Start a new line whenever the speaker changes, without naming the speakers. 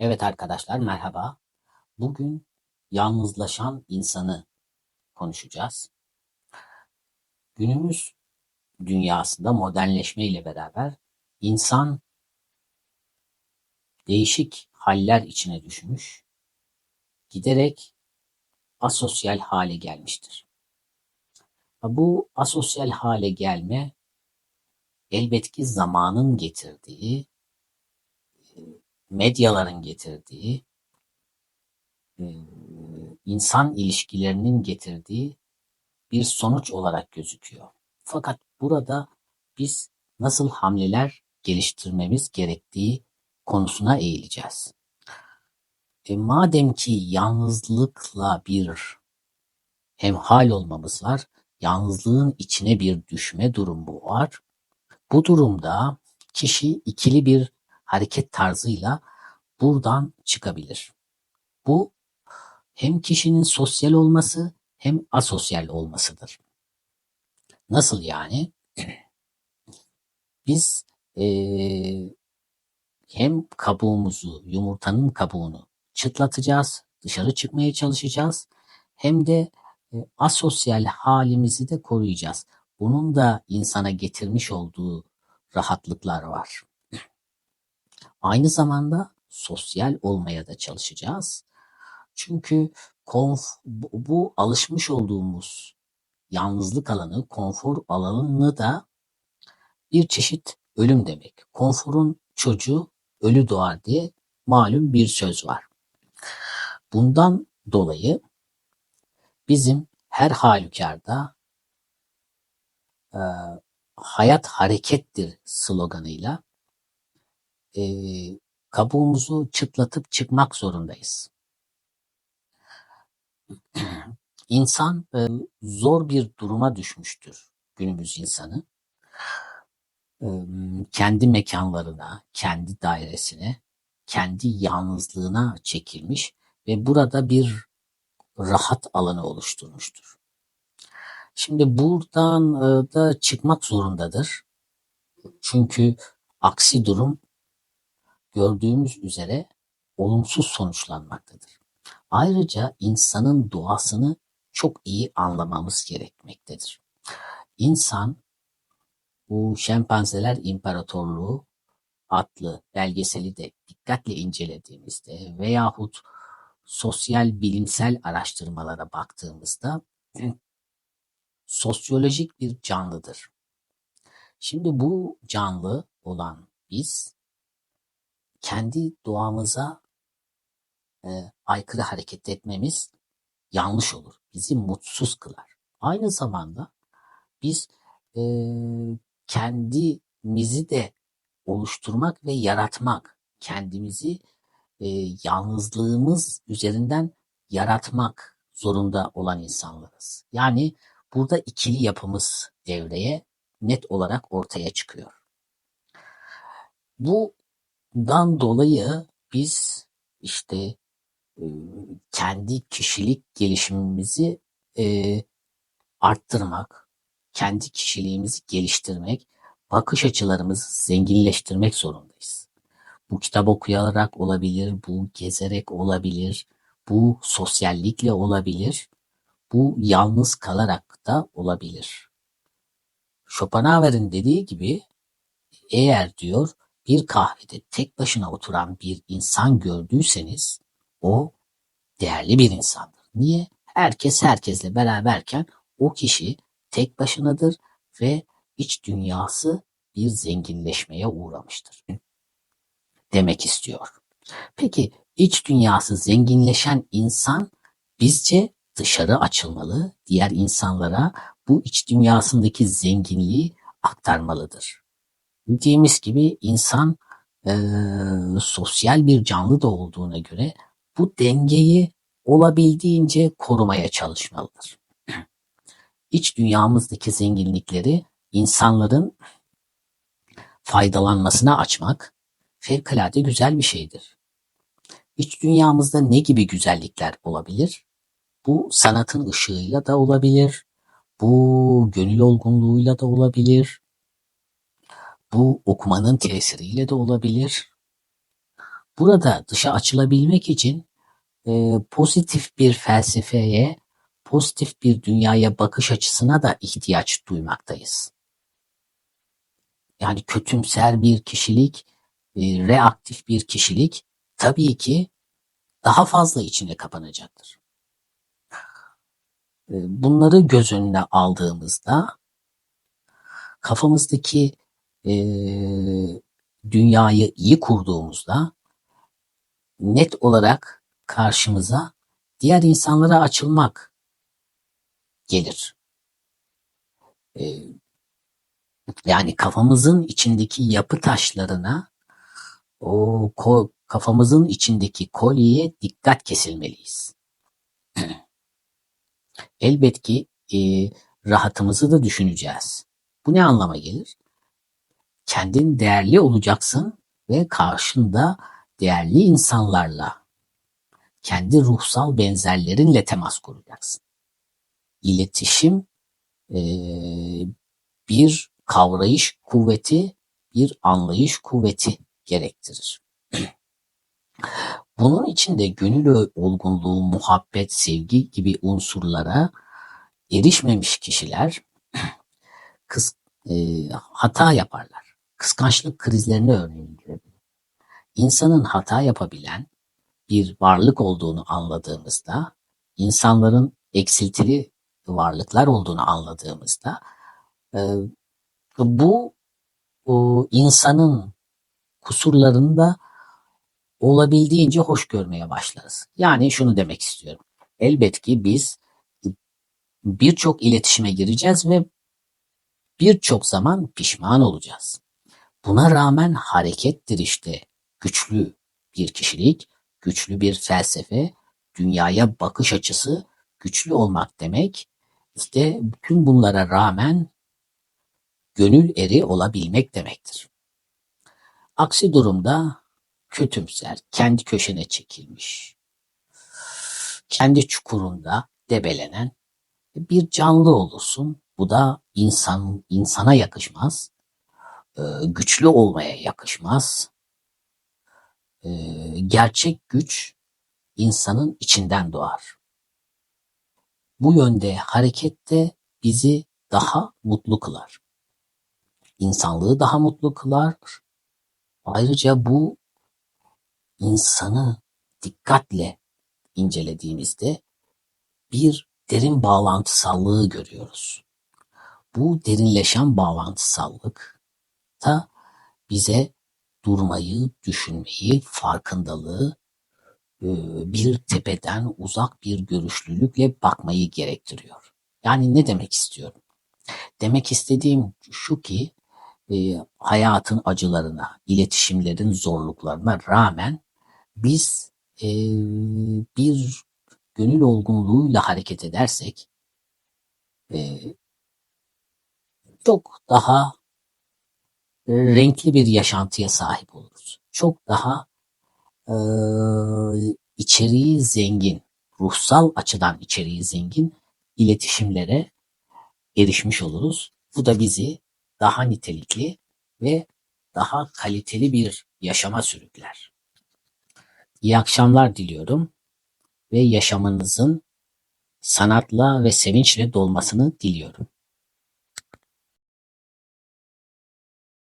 Evet arkadaşlar merhaba. Bugün yalnızlaşan insanı konuşacağız. Günümüz dünyasında modernleşme ile beraber insan değişik haller içine düşmüş, giderek asosyal hale gelmiştir. Bu asosyal hale gelme elbet ki zamanın getirdiği medyaların getirdiği, insan ilişkilerinin getirdiği bir sonuç olarak gözüküyor. Fakat burada biz nasıl hamleler geliştirmemiz gerektiği konusuna eğileceğiz. E, madem ki yalnızlıkla bir hemhal olmamız var, yalnızlığın içine bir düşme durumu var. Bu durumda kişi ikili bir hareket tarzıyla buradan çıkabilir. Bu hem kişinin sosyal olması hem asosyal olmasıdır. Nasıl yani? Biz e, hem kabuğumuzu, yumurtanın kabuğunu çıtlatacağız, dışarı çıkmaya çalışacağız. Hem de e, asosyal halimizi de koruyacağız. Bunun da insana getirmiş olduğu rahatlıklar var. Aynı zamanda sosyal olmaya da çalışacağız. Çünkü konf, bu, bu alışmış olduğumuz yalnızlık alanı, konfor alanını da bir çeşit ölüm demek. Konforun çocuğu ölü doğar diye malum bir söz var. Bundan dolayı bizim her halükarda e, hayat harekettir sloganıyla e, kabuğumuzu çıtlatıp çıkmak zorundayız. İnsan e, zor bir duruma düşmüştür günümüz insanı. E, kendi mekanlarına, kendi dairesine, kendi yalnızlığına çekilmiş ve burada bir rahat alanı oluşturmuştur. Şimdi buradan da çıkmak zorundadır. Çünkü aksi durum gördüğümüz üzere olumsuz sonuçlanmaktadır. Ayrıca insanın doğasını çok iyi anlamamız gerekmektedir. İnsan bu Şempanzeler İmparatorluğu adlı belgeseli de dikkatle incelediğimizde veyahut sosyal bilimsel araştırmalara baktığımızda sosyolojik bir canlıdır. Şimdi bu canlı olan biz kendi doğamıza e, aykırı hareket etmemiz yanlış olur. Bizi mutsuz kılar. Aynı zamanda biz e, kendimizi de oluşturmak ve yaratmak, kendimizi e, yalnızlığımız üzerinden yaratmak zorunda olan insanlarız. Yani burada ikili yapımız devreye net olarak ortaya çıkıyor. Bu Dan dolayı biz işte kendi kişilik gelişimimizi arttırmak, kendi kişiliğimizi geliştirmek, bakış açılarımızı zenginleştirmek zorundayız. Bu kitap okuyarak olabilir, bu gezerek olabilir, bu sosyallikle olabilir, bu yalnız kalarak da olabilir. Schopenhauer'in dediği gibi eğer diyor bir kahvede tek başına oturan bir insan gördüyseniz o değerli bir insandır. Niye? Herkes herkesle beraberken o kişi tek başınadır ve iç dünyası bir zenginleşmeye uğramıştır. Demek istiyor. Peki iç dünyası zenginleşen insan bizce dışarı açılmalı, diğer insanlara bu iç dünyasındaki zenginliği aktarmalıdır. Dediğimiz gibi insan e, sosyal bir canlı da olduğuna göre bu dengeyi olabildiğince korumaya çalışmalıdır. İç dünyamızdaki zenginlikleri insanların faydalanmasına açmak fevkalade güzel bir şeydir. İç dünyamızda ne gibi güzellikler olabilir? Bu sanatın ışığıyla da olabilir, bu gönül olgunluğuyla da olabilir, bu okumanın tesiriyle de olabilir. burada dışa açılabilmek için e, pozitif bir felsefeye, pozitif bir dünyaya bakış açısına da ihtiyaç duymaktayız. Yani kötümser bir kişilik, e, reaktif bir kişilik tabii ki daha fazla içine kapanacaktır. E, bunları göz önüne aldığımızda kafamızdaki e, dünyayı iyi kurduğumuzda net olarak karşımıza diğer insanlara açılmak gelir. E, yani kafamızın içindeki yapı taşlarına o ko, kafamızın içindeki kolyeye dikkat kesilmeliyiz. Elbet ki e, rahatımızı da düşüneceğiz. Bu ne anlama gelir? Kendin değerli olacaksın ve karşında değerli insanlarla, kendi ruhsal benzerlerinle temas kuracaksın. İletişim e, bir kavrayış kuvveti, bir anlayış kuvveti gerektirir. Bunun içinde gönül olgunluğu, muhabbet, sevgi gibi unsurlara erişmemiş kişiler kıs, e, hata yaparlar. Kıskançlık krizlerine örneğin girebilir. İnsanın hata yapabilen bir varlık olduğunu anladığımızda, insanların eksiltili varlıklar olduğunu anladığımızda, e, bu insanın kusurlarını da olabildiğince hoş görmeye başlarız. Yani şunu demek istiyorum. Elbet ki biz birçok iletişime gireceğiz ve birçok zaman pişman olacağız. Buna rağmen harekettir işte güçlü bir kişilik, güçlü bir felsefe, dünyaya bakış açısı güçlü olmak demek. İşte bütün bunlara rağmen gönül eri olabilmek demektir. Aksi durumda kötümser, kendi köşene çekilmiş, kendi çukurunda debelenen bir canlı olursun. Bu da insan insana yakışmaz. Ee, güçlü olmaya yakışmaz. Ee, gerçek güç insanın içinden doğar. Bu yönde harekette bizi daha mutlu kılar. İnsanlığı daha mutlu kılar. Ayrıca bu insanı dikkatle incelediğimizde bir derin bağlantısallığı görüyoruz. Bu derinleşen bağlantısallık da bize durmayı, düşünmeyi, farkındalığı e, bir tepeden uzak bir görüşlülükle bakmayı gerektiriyor. Yani ne demek istiyorum? Demek istediğim şu ki e, hayatın acılarına, iletişimlerin zorluklarına rağmen biz e, bir gönül olgunluğuyla hareket edersek çok daha renkli bir yaşantıya sahip oluruz. Çok daha e, içeriği zengin, ruhsal açıdan içeriği zengin iletişimlere erişmiş oluruz. Bu da bizi daha nitelikli ve daha kaliteli bir yaşama sürükler. İyi akşamlar diliyorum ve yaşamınızın sanatla ve sevinçle dolmasını diliyorum.